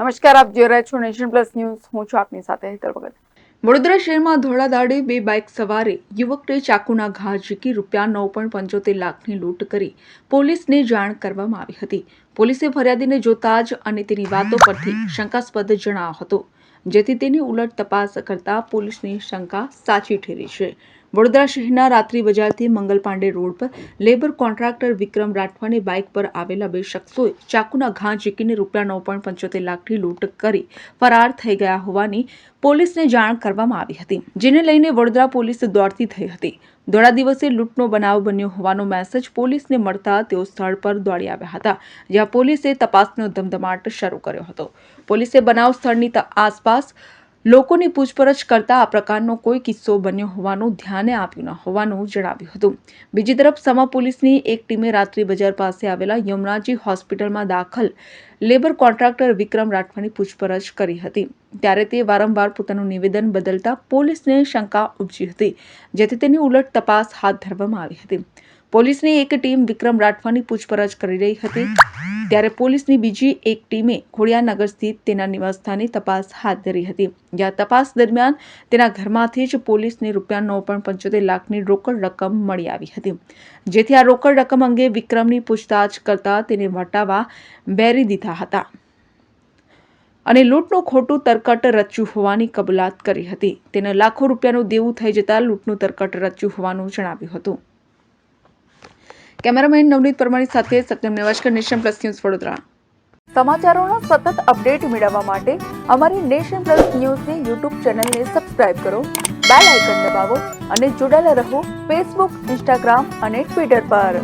નમસ્કાર, આપ જોઈ રહ્યા છો નેશન પ્લસ ન્યૂઝ. હું છું આપની સાથે હેતર વડોદરા શહેરમાં ધોળા દાડે બે બાઇક સવારે યુવકને ચાકુના ઘા ઝીકી રૂપિયા નવ પોઈન્ટ પંચોતેર લાખની લૂંટ કરી પોલીસને જાણ કરવામાં આવી હતી. પોલીસે ફરિયાદીને જોતા જ અને તેની વાતો પરથી શંકાસ્પદ જણાવ્યો હતો, જેથી તેની ઉલટ તપાસ કરતા પોલીસની શંકા સાચી ઠેરી છે. વડોદરા શહેરના રાત્રિ બજારથી મંગલ પાંડે રોડ પર લેબર કોન્ટ્રાક્ટર વિક્રમ રાઠવાની બાઇક પર આવેલા બે શખ્સોએ ચાકુના ઘા ઝીકીને રૂપિયા નવ પોઈન્ટ પંચોતેર લાખની લૂંટ કરી ફરાર થઈ ગયા હોવાની પોલીસને જાણ કરવામાં આવી હતી, જેને લઈને વડોદરા પોલીસ દોડતી થઈ હતી. દોડા દિવસે લૂંટનો બનાવ બન્યો હોવાનો મેસેજ પોલીસને મળતા તેઓ સ્થળ પર દોડી આવ્યા હતા, જ્યાં પોલીસે તપાસનો ધમધમાટ શરૂ કર્યો હતો. પોલીસે બનાવ સ્થળની આસપાસ લોકોની પૂછપરછ કરતા આ પ્રકારનો કોઈ કિસ્સો બન્યો હોવાનું ધ્યાને આપ્યું ન હોવાનું જણાવ્યું હતું. બીજી તરફ સમા પોલીસની એક ટીમે રાત્રિ બજાર પાસે આવેલા યમુનાજી હોસ્પિટલમાં દાખલ લેબર કોન્ટ્રાક્ટર વિક્રમ રાઠવાની પૂછપરછ કરી હતી. ત્યારે તે વારંવાર પોતાનું નિવેદન બદલતા પોલીસને શંકા ઉપજી હતી, જેથી તેની ઉલટ તપાસ હાથ ધરવામાં આવી હતી. પોલીસની એક ટીમ વિક્રમ રાઠવાની પૂછપરછ કરી રહી હતી. ત્યારે પોલીસની બીજી એક ટીમે ખોડિયાનગર સ્થિત તેના નિવાસસ્થાને તપાસ હાથ ધરી હતી. જ્યાં તપાસ દરમિયાન તેના ઘરમાંથી જ પોલીસને રૂપિયા નવ પણ પંચોતેર લાખની રોકડ રકમ મળી આવી હતી. જેથી આ રોકડ રકમ અંગે વિક્રમની પૂછતાછ કરતા તેને વટાવા બેરી દીધા હતા. અને લૂંટનું ખોટું તરકટ રચ્યું હોવાની કબૂલાત કરી હતી. તેને લાખો રૂપિયાનું દેવું થઈ જતાં લૂંટનું તરકટ રચ્યું હોવાનું જણાવ્યું હતું. કેમેરામેન નવનીત પરમાણી સાથે Satyam Nevashkar Nation Plus news Vadodara. સમાચારોના સતત અપડેટ મેળવવા માટે અમારી નેશન પ્લસ ન્યૂઝની યુટ્યુબ ચેનલને સબસ્ક્રાઇબ કરો, બેલ આઇકન દબાવો અને જોડાયેલા રહો ફેસબુક, ઇન્સ્ટાગ્રામ અને ટ્વિટર પર.